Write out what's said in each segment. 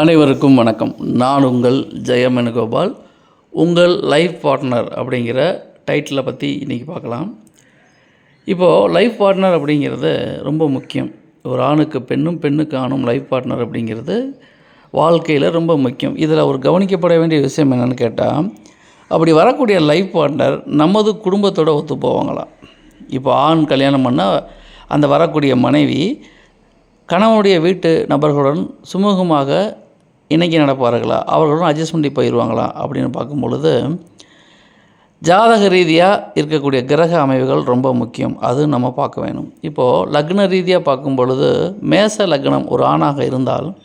அனைவருக்கும் வணக்கம். நான் உங்கள் ஜெயமனுகோபால். உங்கள் லைஃப் பார்ட்னர் அப்படிங்கிற டைட்டிலை பற்றி இன்றைக்கி பார்க்கலாம். இப்போது லைஃப் பார்ட்னர் அப்படிங்கிறது ரொம்ப முக்கியம். ஒரு ஆணுக்கு பெண்ணும் பெண்ணுக்கு ஆணும் லைஃப் பார்ட்னர் அப்படிங்கிறது வாழ்க்கையில் ரொம்ப முக்கியம். இதில் ஒரு கவனிக்கப்பட வேண்டிய விஷயம் என்னென்னு கேட்டால் அப்படி வரக்கூடிய லைஃப் பார்ட்னர் நமது குடும்பத்தோட ஒத்து போவாங்களாம் இப்போ ஆண் கல்யாணம் பண்ணால் அந்த வரக்கூடிய மனைவி கணவனுடைய வீட்டு நபர்களுடன் சுமூகமாக இன்றைக்கி நடப்பார்களா? அவர்களும் அட்ஜஸ்ட் பண்ணி போயிடுவாங்களா அப்படின்னு பார்க்கும் பொழுது ஜாதக ரீதியாக இருக்கக்கூடிய கிரக அமைவுகள் ரொம்ப முக்கியம். அது நம்ம பார்க்க வேணும். இப்போது லக்ன ரீதியாக பார்க்கும் பொழுது மேச லக்னம் ஒரு ஆணாக இருந்தால்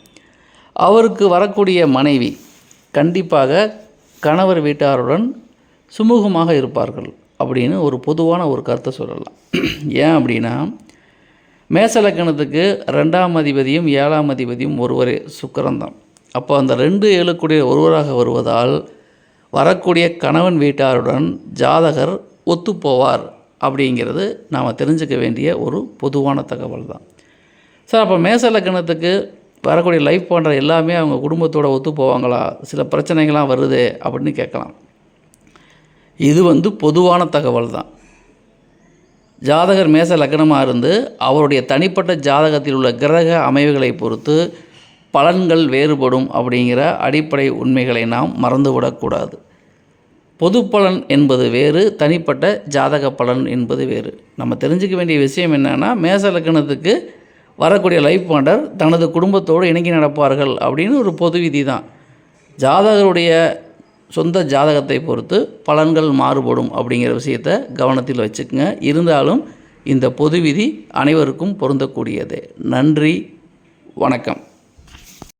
அவருக்கு வரக்கூடிய மனைவி கண்டிப்பாக கணவர் வீட்டாருடன் சுமூகமாக இருப்பார்கள் அப்படின்னு ஒரு பொதுவான ஒரு கருத்தை சொல்லலாம். ஏன் அப்படின்னா மேச லக்கணத்துக்கு ரெண்டாம் அதிபதியும் ஏழாம் அதிபதியும் ஒருவரே சுக்கரந்தான் அப்போ அந்த ரெண்டு ஏழுக்குடைய ஒருவராக வருவதால் வரக்கூடிய கணவன் வீட்டாருடன் ஜாதகர் ஒத்துப்போவார் அப்படிங்கிறது நாம் தெரிஞ்சுக்க வேண்டிய ஒரு பொதுவான தகவல் தான். சார் அப்போ மேச லக்கணத்துக்கு வரக்கூடிய லைஃப் பண்ணுற எல்லாமே அவங்க குடும்பத்தோட ஒத்து போவாங்களா சில பிரச்சனைகள்லாம் வருது அப்படின்னு கேட்கலாம். இது வந்து பொதுவான தகவல் தான். ஜாதகர் மேச லக்னமாக இருந்து அவருடைய தனிப்பட்ட ஜாதகத்தில் உள்ள கிரக அமைவுகளை பொறுத்து பலன்கள் வேறுபடும் அப்படிங்கிற அடிப்படை உண்மைகளை நாம் மறந்துவிடக்கூடாது. பொது பலன் என்பது வேறு தனிப்பட்ட ஜாதக பலன் என்பது வேறு. நம்ம தெரிஞ்சுக்க வேண்டிய விஷயம் என்னென்னா மேச லக்கணத்துக்கு வரக்கூடிய லைஃப் பாண்டர் தனது குடும்பத்தோடு இணங்கி நடப்பார்கள் அப்படின்னு ஒரு பொது விதி தான். ஜாதகருடைய சொந்த ஜாதகத்தை பொறுத்து பலன்கள் மாறுபடும் அப்படிங்கிற விஷயத்தை கவனத்தில் வச்சுக்கோங்க. இருந்தாலும் இந்த பொது விதி அனைவருக்கும் பொருந்தக்கூடியது. நன்றி வணக்கம்.